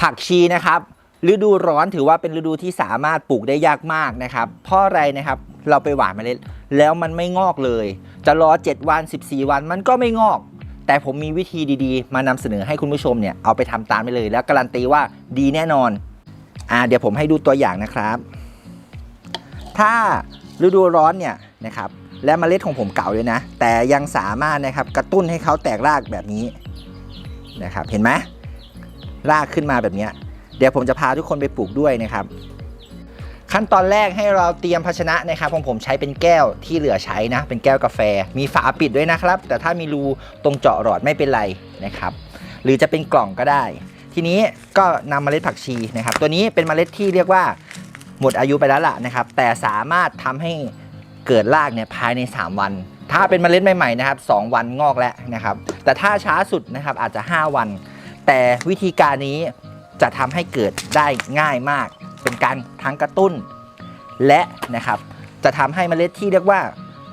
ผักชีนะครับฤดูร้อนถือว่าเป็นฤดูที่สามารถปลูกได้ยากมากนะครับ เพราะอะไรนะครับ เราไปหว่านเมล็ดแล้วมันไม่งอกเลย จะรอ 7 วัน 14 วันมันก็ไม่งอก แต่ผมมีวิธีดีๆ มานำเสนอให้คุณผู้ชมเนี่ยเอาไปทำตามไปเลย แล้วการันตีว่าดีแน่นอนอ่าเดี๋ยวผมให้ดูตัวอย่างนะครับ ถ้าฤดูร้อนเนี่ยนะครับและเมล็ดของผมเก่าเลยนะ แต่ยังสามารถนะครับกระตุ้นให้เขาแตกรากแบบนี้นะครับ เห็นไหม รากขึ้นมาแบบนี้เดี๋ยวผมจะพาทุกคนไปปลูกด้วยนะครับ ขั้นตอนแรกให้เราเตรียมภาชนะนะครับของผมใช้เป็นแก้วที่เหลือใช้นะ เป็นแก้วกาแฟ มีฝาปิดด้วยนะครับ แต่ถ้ามีรูตรงเจาะหลอดไม่เป็นไรนะครับ หรือจะเป็นกล่องก็ได้ ทีนี้ก็นำเมล็ดผักชีนะครับ ตัวนี้เป็นเมล็ดที่เรียกว่าหมดอายุไปแล้วล่ะนะครับ แต่สามารถทำให้เกิดรากเนี่ยภายใน 3 วัน ถ้าเป็นเมล็ดใหม่ๆนะครับ 2 วันงอกแล้วนะครับ แต่ถ้าช้าสุดนะครับอาจจะ 5 วัน แต่วิธีการนี้จะทำให้เกิดได้ง่ายมาก เป็นการทั้งกระตุ้น และนะครับจะทำให้เมล็ดที่เรียกว่า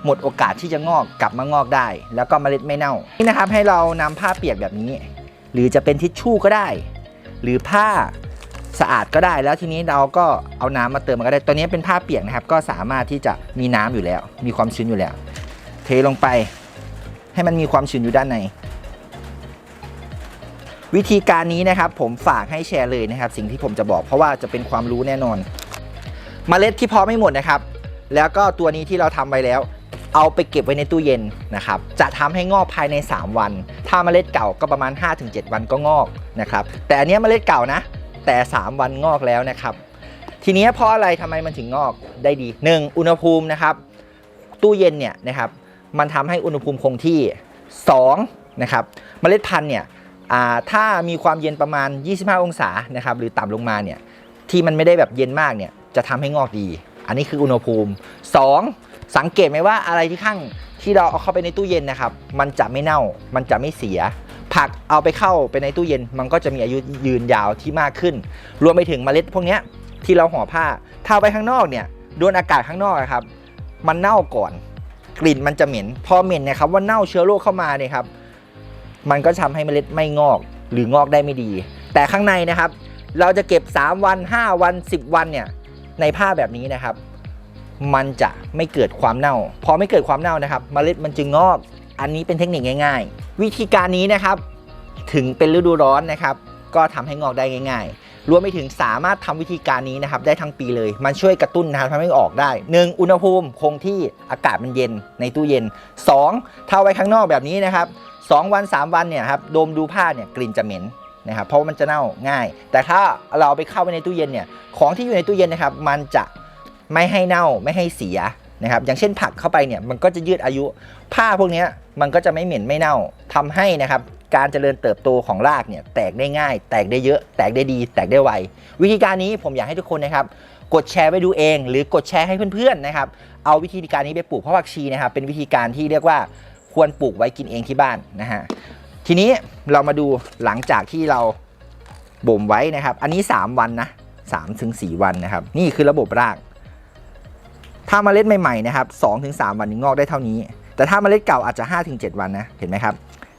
หมดโอกาสที่จะงอกกลับมางอกได้ แล้วก็เมล็ดไม่เน่านี่นะครับให้เรานำผ้าเปียกแบบนี้ หรือจะเป็นทิชชู่ก็ได้ หรือผ้าสะอาดก็ได้ แล้วทีนี้เราก็เอาน้ำมาเติมมันก็ได้ ตัวนี้เป็นผ้าเปียกนะครับ ก็สามารถที่จะมีน้ำอยู่แล้ว มีความชื้นอยู่แล้ว เทลงไปให้มันมีความชื้นอยู่ด้านใน วิธีการนี้นะครับผมฝากให้แชร์เลยนะครับ สิ่งที่ผมจะบอกเพราะว่าจะเป็นความรู้แน่นอนเมล็ดที่เพาะไม่หมดนะครับ แล้วก็ตัวนี้ที่เราทำไว้แล้ว เอาไปเก็บไว้ในตู้เย็นนะครับ จะทำให้งอกภายใน 3 วัน ถ้าเมล็ดเก่าก็ประมาณ 5-7 วันก็งอกนะครับ แต่อันนี้เมล็ดเก่านะ แต่ 3 วันงอกแล้วนะครับ ทีนี้เพราะอะไรทำไมมันถึงงอกได้ดี 1. อุณหภูมินะครับ ตู้เย็นเนี่ยนะครับ มันทำให้อุณหภูมิคงที่ 2. นะครับ เมล็ดพันธุ์เนี่ย ถ้ามีความเย็นประมาณ 25 องศานะครับหรือต่ำลงมาเนี่ยที่มันไม่ได้แบบเย็นมากเนี่ยจะทำให้งอกดี อันนี้คืออุณหภูมิ 2. สังเกตไหมว่าอะไรที่ข้างที่เราเอาเข้าไปในตู้เย็นนะครับ มันจะไม่เน่า มันจะไม่เสีย ผักเอาไปเข้าไปในตู้เย็น มันก็จะมีอายุยืนยาวที่มากขึ้น รวมไปถึงเมล็ดพวกนี้ที่เราห่อผ้า ถ้าเอาไปข้างนอกเนี่ยโดนอากาศข้างนอกครับ มันเน่าก่อน กลิ่นมันจะเหม็น พอเหม็นเนะครับว่าเน่าเชื้อโรคเข้ามาเนี่ยครับ มันก็ทำให้เมล็ดไม่งอกหรืองอกได้ไม่ดี แต่ข้างในนะครับ เราจะเก็บ 3 วัน 5 วัน 10 วันเนี่ยในผ้าแบบนี้นะครับ มันจะไม่เกิดความเน่า พอไม่เกิดความเน่านะครับ เมล็ดมันจึงงอก อันนี้เป็นเทคนิคง่าย ๆ วิธีการนี้นะครับ ถึงเป็นฤดูร้อนนะครับ ก็ทำให้งอกได้ง่าย ๆ รวมไปถึงสามารถทำวิธีการนี้นะครับ ได้ทั้งปีเลย มันช่วยกระตุ้นนะครับทำให้ออกได้ 1. อุณหภูมิคงที่อากาศมันเย็นในตู้เย็น 2. ถ้าไว้ข้างนอกแบบนี้นะครับ 2วัน3วันเนี่ยครับดมดูผ้าเนี่ยกลิ่นจะเหม็นนะครับเพราะว่ามันจะเน่าง่าย แต่ถ้าเราไปเข้าไปในตู้เย็นเนี่ยของที่อยู่ในตู้เย็นนะครับมันจะไม่ให้เน่าไม่ให้เสียนะครับอย่างเช่นผักเข้าไปเนี่ยมันก็จะยืดอายุ ผ้าพวกนี้มันก็จะไม่เหม็นไม่เน่าทำให้นะครับการเจริญเติบโตของรากเนี่ยแตกได้ง่าย แตกได้เยอะ แตกได้ดี แตกได้ไววิธีการนี้ผมอยากให้ทุกคนนะครับกดแชร์ไว้ดูเอง หรือกดแชร์ให้เพื่อนๆนะครับเอาวิธีการนี้ไปปลูกเพราะผักชีนะครับเป็นวิธีการที่เรียกว่า ควรปลูกไว้กินเองที่บ้านนะฮะทีนี้เรามาดูหลังจากที่เราบ่มไว้นะครับ อันนี้ 3 วันนะ3ถึง4วันนะครับ นี่คือระบบราก ถ้าเมล็ดใหม่ๆนะครับ2ถึง3วันงอกได้เท่านี้ แต่ถ้าเมล็ดเก่าอาจจะ5ถึง7วันนะเห็นไหมครับ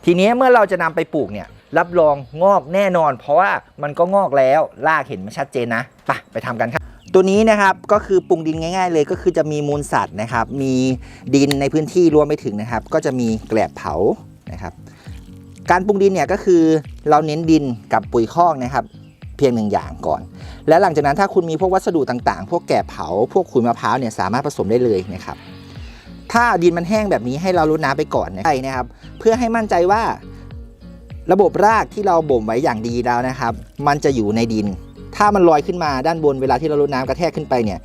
ทีนี้เมื่อเราจะนำไปปลูกเนี่ยรับรองงอกแน่นอน เพราะว่ามันก็งอกแล้วรากเห็นมันชัดเจนนะไปไปทำกันครับ ตัวนี้นะครับก็คือปรุงดินง่าย ๆ เลยก็คือจะมีมูลสัตว์นะครับ มีดินในพื้นที่รวมไปถึงนะครับ ก็จะมีแกลบเผานะครับ การปรุงดินเนี่ยก็คือเราเน้นดินกับปุ๋ยคอกนะครับ เพียงหนึ่งอย่างก่อน และหลังจากนั้นถ้าคุณมีพวกวัสดุต่างๆ พวกแกะเผา พวกขุยมะพร้าวเนี่ยสามารถผสมได้เลยนะครับถ้าดินมันแห้งแบบนี้ให้เรารดน้ำไปก่อนนะครับ เพื่อให้มั่นใจว่า ระบบรากที่เราบ่มไว้อย่างดีแล้วนะครับ มันจะอยู่ในดิน ถ้ามันลอยขึ้นมาด้านบนเวลาที่เรารดน้ำกระแทกขึ้นไปเนี่ย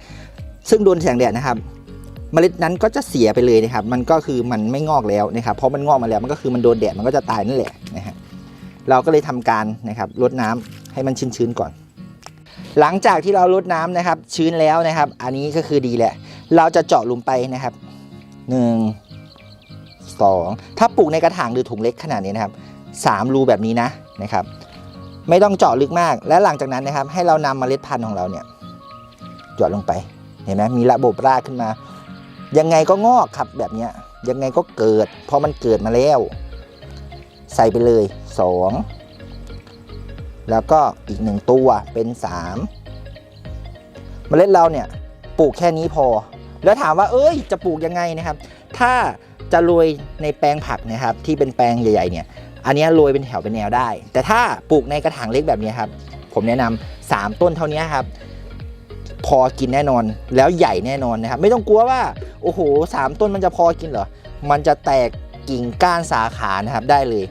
ซึ่งโดนแสงแดดนะครับเมล็ดนั้นก็จะเสียไปเลยนะครับ มันก็คือมันไม่งอกแล้วนะครับ เพราะมันงอกมาแล้วมันก็คือมันโดนแดดมันก็จะตายนั่นแหละนะฮะ เราก็เลยทำการนะครับรดน้ำให้มันชื้นๆก่อน หลังจากที่เรารดน้ำนะครับ ชื้นแล้วนะครับ อันนี้ก็คือดีแหละ เราจะเจาะลุมไปนะครับหนึ่งสองถ้าปลูกในกระถางหรือถุงเล็กขนาดนี้นะครับสามรูแบบนี้นะนะครับ ไม่ต้องเจาะลึกมาก และหลังจากนั้นนะครับ ให้เรานำเมล็ดพันธุ์ของเราเนี่ยหยอดลงไป เห็นไหมมีระบบรากขึ้นมา ยังไงก็งอกครับแบบเนี้ย ยังไงก็เกิดเพราะมันเกิดมาแล้ว ใส่ไปเลยสองแล้วก็อีกหนึ่งตัวเป็นสามเมล็ดเราเนี่ยปลูกแค่นี้พอ แล้วถามว่า เอ้ย จะปลูกยังไงนะครับ ถ้าจะโรยในแปลงผักนะครับ ที่เป็นแปลงใหญ่ ๆ เนี่ย อันนี้โรยเป็นแถวเป็นแนวได้ แต่ถ้าปลูกในกระถางเล็กแบบนี้ครับ ผมแนะนำสามต้นเท่านี้ครับ พอกินแน่นอนแล้วใหญ่แน่นอนนะครับ ไม่ต้องกลัวว่า โอ้โหสามต้นมันจะพอกินเหรอ มันจะแตกกิ่งก้านสาขานะครับได้เลย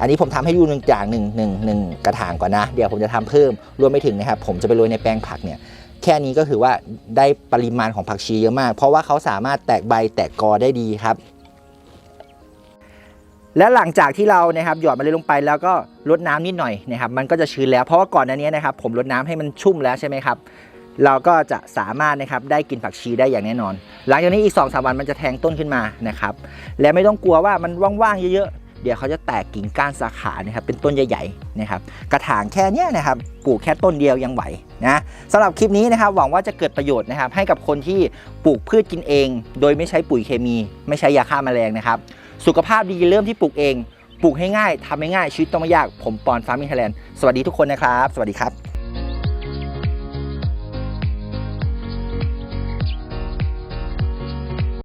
อันนี้ผมทำให้ดูหนึ่งอย่างหนึ่งหนึ่งหนึ่งกระถางก่อนนะ เดี๋ยวผมจะทำเพิ่มรวมไปถึงนะครับ ผมจะไปโรยในแปลงผักเนี่ยแค่นี้ก็คือว่าได้ปริมาณของผักชีเยอะมาก เพราะว่าเขาสามารถแตกใบแตกกอได้ดีครับ และหลังจากที่เรานะครับหยอดเมล็ดลงไปแล้วก็รดน้ำนิดหน่อยนะครับมันก็จะชื้นแล้วเพราะว่าก่อนหน้านี้นะครับผมรดน้ำให้มันชุ่มแล้วใช่ไหมครับเราก็จะสามารถนะครับได้กินผักชีได้อย่างแน่นอน หลังจากนี้อีก2อสวันมันจะแทงต้นขึ้นมานะครับและไม่ต้องกลัวว่ามันว่างๆเยอะๆเดี๋ยวเขาจะแตกกิ่งก้านสาขานะครับเป็นต้นใหญ่ๆนะครับกระถางแค่เนี้ยนะครับปลูกแค่ต้นเดียวยังไหวนะสำหรับคลิปนี้นะครับหวังว่าจะเกิดประโยชน์นะครับให้กับคนที่ปลูกพืชกินเอง โดยไม่ใช้ปุ๋ยเคมี ไม่ใช้ยาฆ่าแมลงนะครับ สุขภาพดีเริ่มที่ปลูกเอง ปลูกให้ง่ายทำให้ง่ายชีวิตต้องไม่ยาก ผมปอนฟาร์มิงไทยแลนด์ สวัสดีทุกคนนะครับ สวัสดีครับ